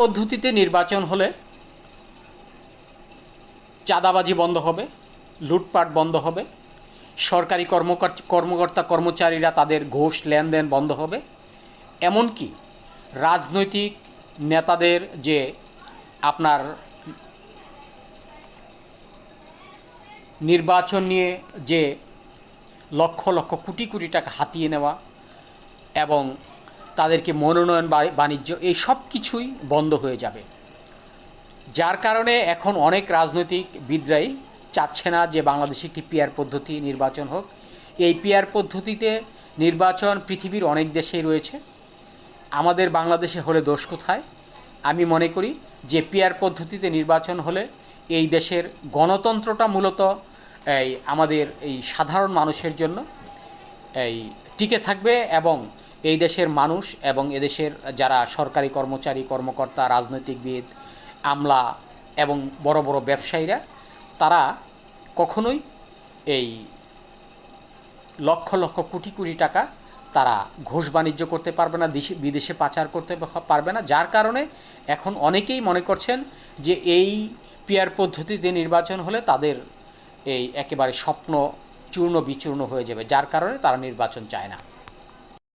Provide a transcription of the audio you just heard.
পদ্ধতিতে নির্বাচন হলে চাঁদাবাজি বন্ধ হবে, লুটপাট বন্ধ হবে, সরকারি কর্মকর্তা কর্মচারীরা তাদের ঘুষ লেনদেন বন্ধ হবে, এমনকি রাজনৈতিক নেতাদের যে আপনার নির্বাচন নিয়ে যে লক্ষ লক্ষ কোটি কোটি টাকা হাতিয়ে নেওয়া এবং তাদেরকে মনোনয়ন বাণিজ্য এই সব কিছুই বন্ধ হয়ে যাবে। যার কারণে এখন অনেক রাজনৈতিক বিদ্রাই চাচ্ছে না যে বাংলাদেশে একটি পিয়ার পদ্ধতি নির্বাচন হোক। এই পিয়ার পদ্ধতিতে নির্বাচন পৃথিবীর অনেক দেশেই রয়েছে। আমাদের বাংলাদেশে হলে দোষ কোথায়? আমি মনে করি যে পিয়ার পদ্ধতিতে নির্বাচন হলে এই দেশের গণতন্ত্রটা মূলত এই আমাদের এই সাধারণ মানুষের জন্য এই টিকে থাকবে এবং এই দেশের মানুষ এবং এদেশের যারা সরকারি কর্মচারী, কর্মকর্তা, রাজনৈতিকবিদ, আমলা এবং বড় বড় ব্যবসায়ীরা, তারা কখনোই এই লক্ষ লক্ষ কোটি কোটি টাকা তারা ঘোষ বাণিজ্য করতে পারবে না, দেশে, বিদেশে পাচার করতে পারবে না। যার কারণে এখন অনেকেই মনে করছেন যে এই পিয়ার পদ্ধতিতে নির্বাচন হলে তাদের এই একেবারে স্বপ্ন চূর্ণ বিচূর্ণ হয়ে যাবে, যার কারণে তারা নির্বাচন চায় না।